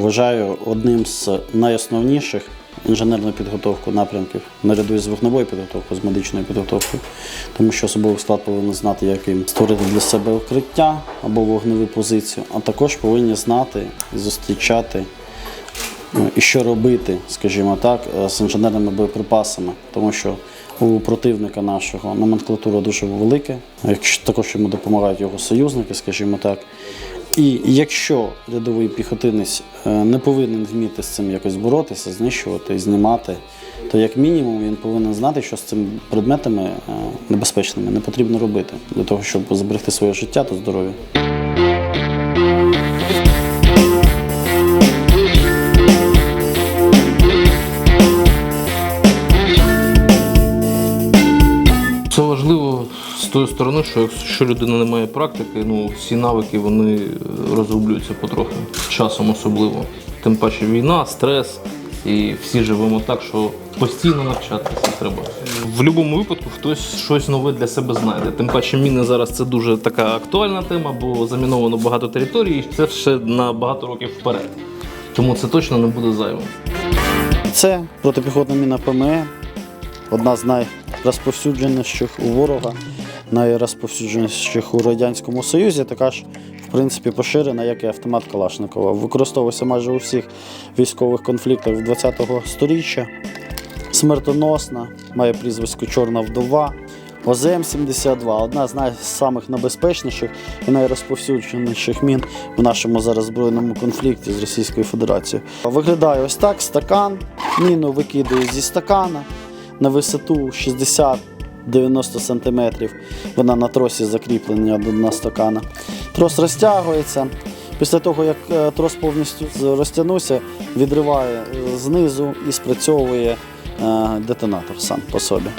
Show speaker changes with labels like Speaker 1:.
Speaker 1: Вважаю одним з найосновніших інженерну підготовку напрямків наряду із вогневою підготовкою, з медичною підготовкою, тому що особовий склад повинен знати, як їм створити для себе укриття або вогневу позицію, а також повинні знати і зустрічати Ну, і що робити, скажімо так, е, з інженерними боєприпасами, тому що у противника нашого номенклатура дуже велика, також йому допомагають його союзники, скажімо так. І якщо рядовий піхотинець е, не повинен вміти з цим якось боротися, знищувати, знімати, то як мінімум він повинен знати, що з цими предметами е, небезпечними не потрібно робити для того, щоб зберегти своє життя та здоров'я.
Speaker 2: Це важливо з тої сторони, що якщо людина не має практики, ну всі навики вони е, розгублюються потрохи, часом особливо. Тим паче війна, стрес, і всі живемо так, що постійно навчатися треба. В будь-якому випадку хтось щось нове для себе знайде. Тим паче міни зараз це дуже така актуальна тема, бо заміновано багато територій, і це ще на багато років вперед. Тому це точно не буде зайвим.
Speaker 1: Це протипіхотна міна ПМЕ, одна з найрозповсюдженіших у ворога, найрозповсюдженіших у Радянському Союзі, така ж, в принципі, поширена, як і автомат Калашникова. Використовується майже у всіх військових конфліктах ХХ століття. Смертоносна, має прізвисько Чорна вдова. ОЗМ-72 одна з найсамих небезпечніших і найрозповсюдженіших мін в нашому зараз збройному конфлікті з Російською Федерацією. Виглядає ось так: стакан. Міну викидаю зі стакана на висоту 60-90 см. Вона на тросі закріплення до дна стакана. Трос розтягується. Після того, як е, трос повністю розтягнувся, відриває е, знизу і спрацьовує е, детонатор сам по собі.